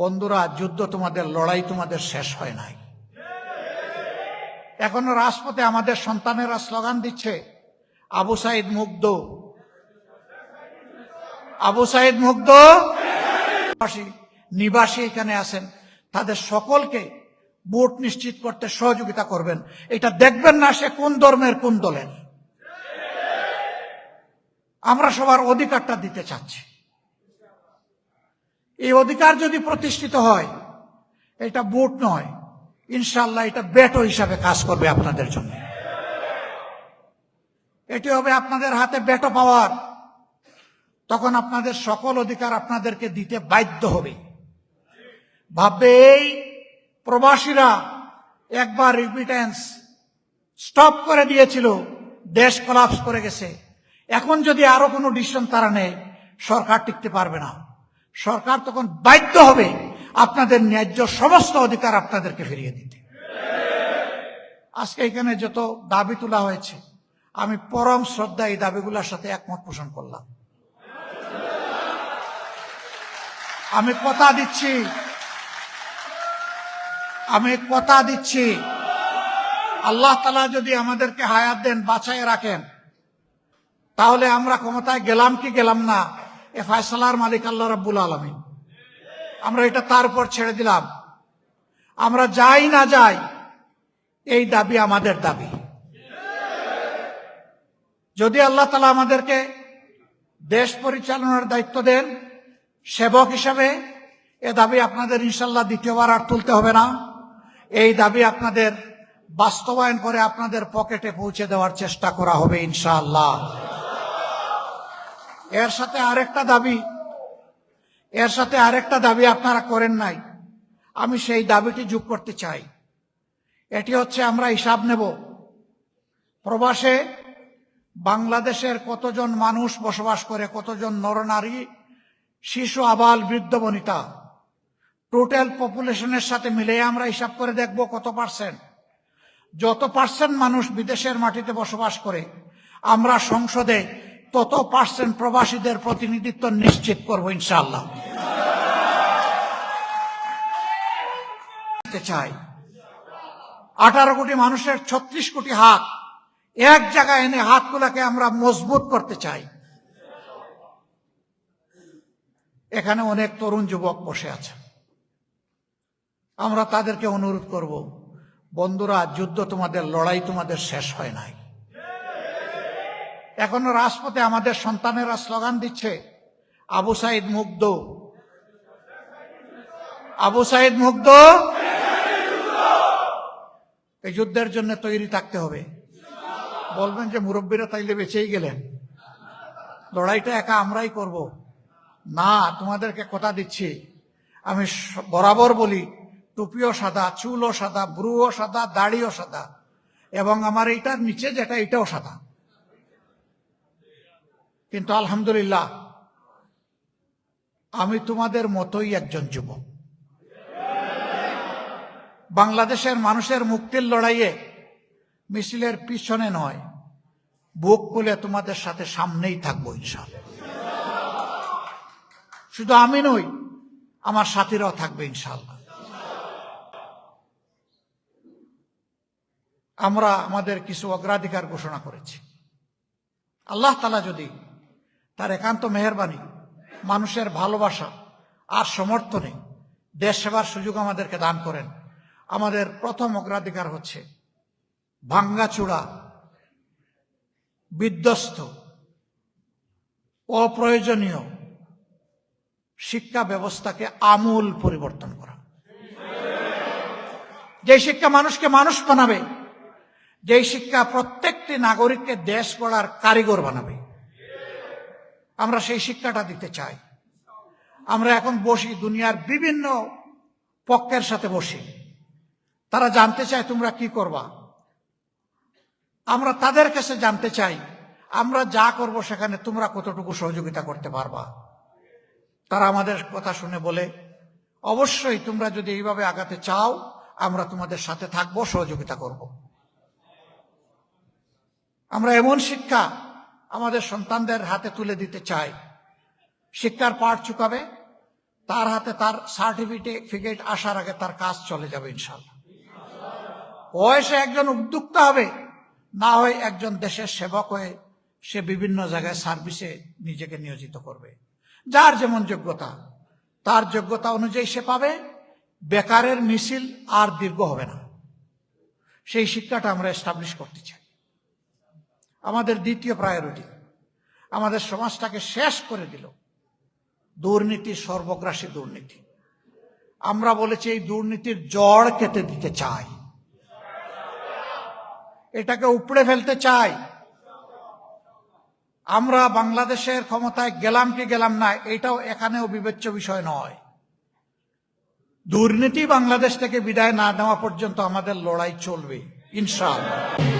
বন্ধুরা, যুদ্ধ তোমাদের, লড়াই তোমাদের শেষ হয় নাই। এখনও রাজপথে আমাদের সন্তানেরা স্লোগান দিচ্ছে, আবু সাইদ মুগ্ধ। আবু সাইদ মুগ্ধ? নিবাসী এখানে আছেন। তাদের সকলকে ভোট নিশ্চিত করতে সহযোগিতা করবেন। এটা দেখবেন না সে কোন ধর্মের, কোন দলের। আমরা সবার অধিকারটা দিতে চাচ্ছি। এই অধিকার যদি প্রতিষ্ঠিত হয়, এটা ভোট নয় ইনশাল্লাহ এটা বেটো হিসাবে কাজ করবে আপনাদের জন্য। এটি হবে আপনাদের হাতে বেটো পাওয়ার। তখন আপনাদের সকল অধিকার আপনাদেরকে দিতে বাধ্য হবে। ভাববে এই প্রবাসীরা একবার রিপিটেন্স স্টপ করে দিয়েছিল, দেশ কলাপস করে গেছে। এখন যদি আরও কোনো ডিসিশন তারা নেয়, সরকার টিকতে পারবে না। সরকার তখন বাধ্য হবে আপনাদের ন্যায্য সমস্ত অধিকার আপনাদেরকে ফিরিয়ে দিতে। আজকে এখানে যত দাবি তোলা হয়েছে, আমি পরম শ্রদ্ধা এই দাবিগুলোর সাথে একমত পোষণ করলাম। আমি কথা দিচ্ছি, আমি কথা দিচ্ছি, আল্লাহ তালা যদি আমাদেরকে হায়াত দেন বাঁচাই রাখেন, তাহলে আমরা ক্ষমতায় গেলাম কি গেলাম না? এ ফয়সালার মালিক আল্লাহ রাব্বুল আলমিন। আমরা এটা তার উপর ছেড়ে দিলাম। আমরা যাই না যাই, এই দাবি আমাদের দাবি। যদি আল্লাহ তালা আমাদেরকে দেশ পরিচালনার দায়িত্ব দেন, সেবক হিসাবে, এ দাবি আপনাদের ইনশাল্লাহ দ্বিতীয়বার আর তুলতে হবে না। এই দাবি আপনাদের বাস্তবায়ন করে আপনাদের পকেটে পৌঁছে দেওয়ার চেষ্টা করা হবে ইনশাআল্লাহ। এর সাথে আরেকটা দাবি। এর সাথে আরেকটা দাবি আপনারা করেন নাই। আমি সেই দাবিটি যোগ করতে চাই। এটি হচ্ছে আমরা হিসাব নেব। প্রবাসে বাংলাদেশের কতজন মানুষ বসবাস করে, কতজন নরনারী, শিশু, আবাল, বৃদ্ধ, বনিতা? টোটাল পপুলেশনের সাথে মিলে আমরা হিসাব করে দেখব কত পার্সেন্ট যত পার্সেন্ট মানুষ বিদেশের মাটিতে বসবাস করে, আমরা সংসদে তত পার্সেন্ট প্রবাসীদের প্রতিনিধিত্ব নিশ্চিত করব ইনশাআল্লাহ। চাই। আঠারো কোটি মানুষের ছত্রিশ কোটি হাত। এক জায়গায় এনে হাতগুলাকে আমরা মজবুত করতে চাই। এখানে অনেক তরুণ যুবক বসে আছে। আমরা তাদেরকে অনুরোধ করব, বন্ধুরা, যুদ্ধ তোমাদের, লড়াই তোমাদের শেষ হয় নাই। এখনও রাজপথে আমাদের সন্তানেরা স্লোগান দিচ্ছে, আবু সাইদ মুগ্ধ। আবু সাইদ মুগ্ধ? এই যুদ্ধের জন্য তৈরি থাকতে হবে। বলবেন যে মুরব্বীরা তাইলে বেঁচেই গেলেন। লড়াইটা একা আমরাই করব। না, তোমাদেরকে কথা দিচ্ছি। আমি বরাবর বলি, টুপিও সাদা, চুলও সাদা, ব্রুও সাদা, দাড়িও সাদা, এবং আমার এইটার নিচে যেটা, এটাও সাদা। কিন্তু আলহামদুলিল্লাহ, আমি তোমাদের মতোই একজন যুবক। বাংলাদেশের মানুষের মুক্তির লড়াইয়ে মিছিলের পিছনে নয়, বুক খুলে তোমাদের সাথে সামনেই থাকব ইনশাল্লাহ শুধু আমি নই, আমার সাথীরাও থাকবে ইনশাল্লাহ আমরা আমাদের কিছু অগ্রাধিকার ঘোষণা করেছি। আল্লাহ তালা যদি তার একান্ত মেহরবানি, মানুষের ভালোবাসা আর সমর্থনে দেশ সেবার সুযোগ আমাদেরকে দান করেন। আমাদের প্রথম অগ্রাধিকার হচ্ছে ভাঙ্গাচূড়া, বিধ্বস্ত, অপ্রয়োজনীয় শিক্ষা ব্যবস্থাকে আমূল পরিবর্তন করা। যে শিক্ষা মানুষকে মানুষ বানাবে, যেই শিক্ষা প্রত্যেকটি নাগরিককে দেশ গড়ার কারিগর বানাবে আমরা সেই শিক্ষাটা দিতে চাই। আমরা এখন বসি দুনিয়ার বিভিন্ন পক্ষের সাথে বসি। তারা জানতে চায় তোমরা কি করবা। আমরা তাদের কাছে জানতে চাই, আমরা যা করব সেখানে তোমরা কতটুকু সহযোগিতা করতে পারবা। তারা আমাদের কথা শুনে বলে, অবশ্যই তোমরা যদি এইভাবে আগাতে চাও, আমরা তোমাদের সাথে থাকব, সহযোগিতা করব। আমরা এমন শিক্ষা আমাদের সন্তানদের হাতে তুলে দিতে চাই। শিক্ষার পাঠ চুকাবে, তার হাতে তার সার্টিফিকেট আসার আগে তার কাজ চলে যাবে ইনশাল্লাহ বয়সে একজন উদ্যোক্তা হবে, না হয় একজন দেশের সেবক হয়ে সে বিভিন্ন জায়গায় সার্ভিসে নিজেকে নিয়োজিত করবে। যার যেমন যোগ্যতা, তার যোগ্যতা অনুযায়ী সে পাবে, বেকারের মিছিল আর দীর্ঘ হবে না। সেই শিক্ষাটা আমরা এস্টাবলিশ করতে চাই। আমাদের দ্বিতীয় প্রায়োরিটি আমাদের সমাজটাকে শেষ করে দিল। দুর্নীতি সর্বগ্রাসী দুর্নীতি। আমরা বলেছি এই দুর্নীতির জড় কেটে দিতে চাই। এটাকে উপড়ে ফেলতে চাই। আমরা বাংলাদেশের ক্ষমতায় গেলাম কি গেলাম না, এটাও এখানেও বিবেচ্য বিষয় নয়। দুর্নীতি বাংলাদেশ থেকে বিদায় না নেওয়া পর্যন্ত আমাদের লড়াই চলবে, ইনশাআল্লাহ।